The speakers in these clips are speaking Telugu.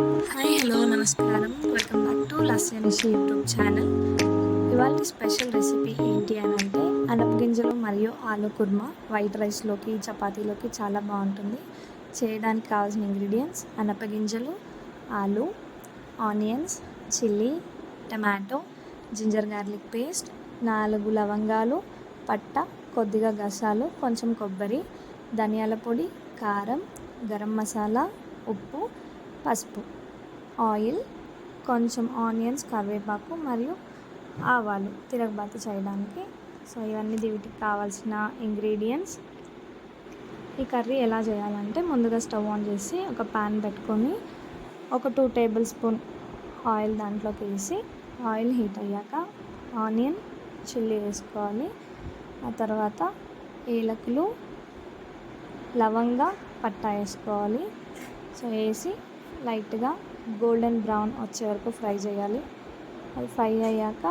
హాయ్ హలో నమస్కారం. Welcome back to Lasyanishi YouTube channel. ఇవాళ స్పెషల్ రెసిపీ ఏంటి అని అంటే అనప గింజలు మరియు ఆలు కుర్మా వైట్ రైస్లోకి చపాతీలోకి చాలా బాగుంటుంది. చేయడానికి కావాల్సిన ఇంగ్రీడియంట్స్ అనప గింజలు ఆలు onions chilli tomato ginger garlic paste నాలుగు లవంగాలు పట్ట కొద్దిగా గసాలు కొంచెం కొబ్బరి ధనియాల పొడి కారం గరం మసాలా ఉప్పు పసుపు ఆయిల్ కొంచెం ఆనియన్స్ కరివేపాకు మరియు ఆవాలు తిరగబాతి చేయడానికి. సో ఇవన్నీ వీటికి కావాల్సిన ఇంగ్రీడియంట్స్. ఈ కర్రీ ఎలా చేయాలంటే ముందుగా స్టవ్ ఆన్ చేసి ఒక ప్యాన్ పెట్టుకొని ఒక టూ టేబుల్ స్పూన్ ఆయిల్ దాంట్లోకి వేసి ఆయిల్ హీట్ అయ్యాక ఆనియన్ చిల్లీ వేసుకోవాలి. ఆ తర్వాత ఏలకులు లవంగా పట్టా వేసుకోవాలి. సో వేసి లైట్గా గోల్డెన్ బ్రౌన్ వచ్చే వరకు ఫ్రై చేయాలి. అది ఫ్రై అయ్యాక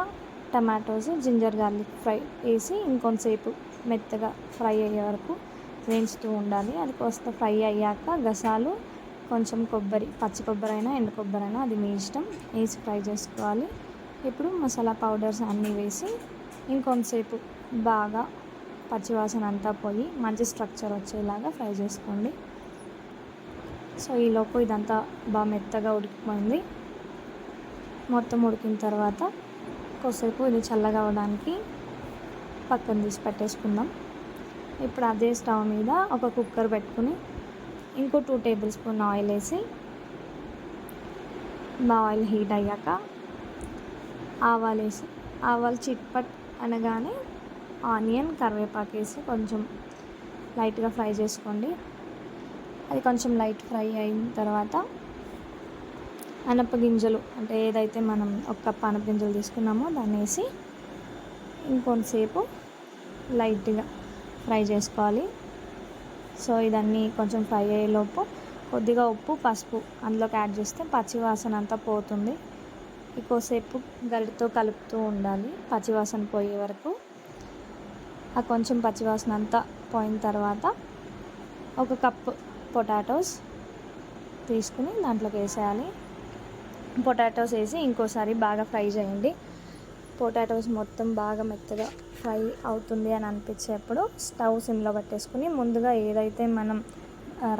టమాటోస్ జింజర్ గార్లిక్ ఫ్రై వేసి ఇంకొంతసేపు మెత్తగా ఫ్రై అయ్యే వరకు వేయించుతూ ఉండాలి. అది కాస్త ఫ్రై అయ్యాక గసాలు కొంచెం కొబ్బరి పచ్చి కొబ్బరి అయినా ఎండు కొబ్బరి అయినా అది మీ ఇష్టం వేసి ఫ్రై చేసుకోవాలి. ఇప్పుడు మసాలా పౌడర్స్ అన్నీ వేసి ఇంకొంతసేపు బాగా పచ్చివాసన అంతా పోయి మంచి స్ట్రక్చర్ వచ్చేలాగా ఫ్రై చేసుకోండి. సో ఈలోపు ఇదంతా బాగా మెత్తగా ఉడికిపోయింది. మొత్తం ఉడికిన తర్వాత కొద్దిసేపు ఇది చల్లగా అవ్వడానికి పక్కన తీసి పెట్టేసుకుందాం. ఇప్పుడు అదే స్టవ్ మీద ఒక కుక్కర్ పెట్టుకుని ఇంకో టూ టేబుల్ స్పూన్ ఆయిల్ వేసి బాగా ఆయిల్ హీట్ అయ్యాక ఆవాలు వేసి ఆవాలు చిట్పట్ అనగానే ఆనియన్ కరివేపాకు వేసి కొంచెం లైట్గా ఫ్రై చేసుకోండి. అది కొంచెం లైట్ ఫ్రై అయిన తర్వాత అనప గింజలు అంటే ఏదైతే మనం ఒక కప్ అనప గింజలు తీసుకున్నామో దాన్ని వేసి ఇంకొంతసేపు లైట్గా ఫ్రై చేసుకోవాలి. సో ఇదన్నీ కొంచెం ఫ్రై అయ్యేలోపు కొద్దిగా ఉప్పు పసుపు అందులోకి యాడ్ చేస్తే పచ్చివాసన అంతా పోతుంది. ఎక్కువసేపు గరిటతో కలుపుతూ ఉండాలి పచ్చివాసన పోయే వరకు. ఆ కొంచెం పచ్చివాసన అంతా పోయిన తర్వాత ఒక కప్పు పొటాటోస్ తీసుకుని దాంట్లోకి వేసేయాలి. పొటాటోస్ వేసి ఇంకోసారి బాగా ఫ్రై చేయండి. పొటాటోస్ మొత్తం బాగా మెత్తగా ఫ్రై అవుతుంది అని అనిపించేప్పుడు స్టవ్ సిమ్లో పెట్టేసుకుని ముందుగా ఏదైతే మనం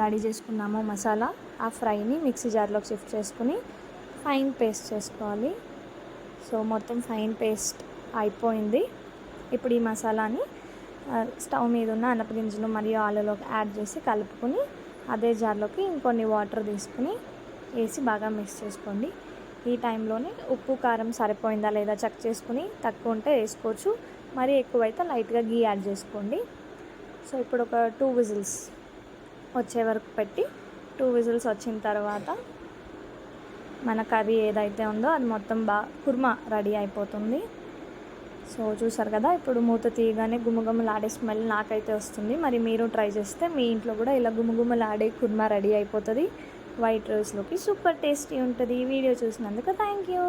రెడీ చేసుకున్నామో మసాలా ఆ ఫ్రైని మిక్సీ జార్లోకి షిఫ్ట్ చేసుకుని ఫైన్ పేస్ట్ చేసుకోవాలి. సో మొత్తం ఫైన్ పేస్ట్ అయిపోయింది. ఇప్పుడు ఈ మసాలాని స్టవ్ మీద ఉన్న అనపగింజలు మరియు ఆలులోకి యాడ్ చేసి కలుపుకొని అదే జార్లోకి ఇంకొన్ని వాటర్ తీసుకుని వేసి బాగా మిక్స్ చేసుకోండి. ఈ టైంలోనే ఉప్పు కారం సరిపోయిందా లేదా చెక్ చేసుకుని తక్కువ ఉంటే వేసుకోవచ్చు. మరీ ఎక్కువైతే లైట్గా గీ యాడ్ చేసుకోండి. సో ఇప్పుడు ఒక టూ విజిల్స్ వచ్చే వరకు పెట్టి టూ విజిల్స్ వచ్చిన తర్వాత మన కర్రీ ఏదైతే ఉందో అది మొత్తం బాగా కుర్మా రెడీ అయిపోతుంది. సో చూసారు కదా ఇప్పుడు మూత తీయగానే గుమగుమలాడే స్మెల్ నాకైతే వస్తుంది. మరి మీరు ట్రై చేస్తే మీ ఇంట్లో కూడా ఇలా గుమగుమలాడే కుర్మా రెడీ అయిపోతుంది. వైట్ రైస్లోకి సూపర్ టేస్టీ ఉంటుంది వీడియో చూసినందుకు థ్యాంక్ యూ.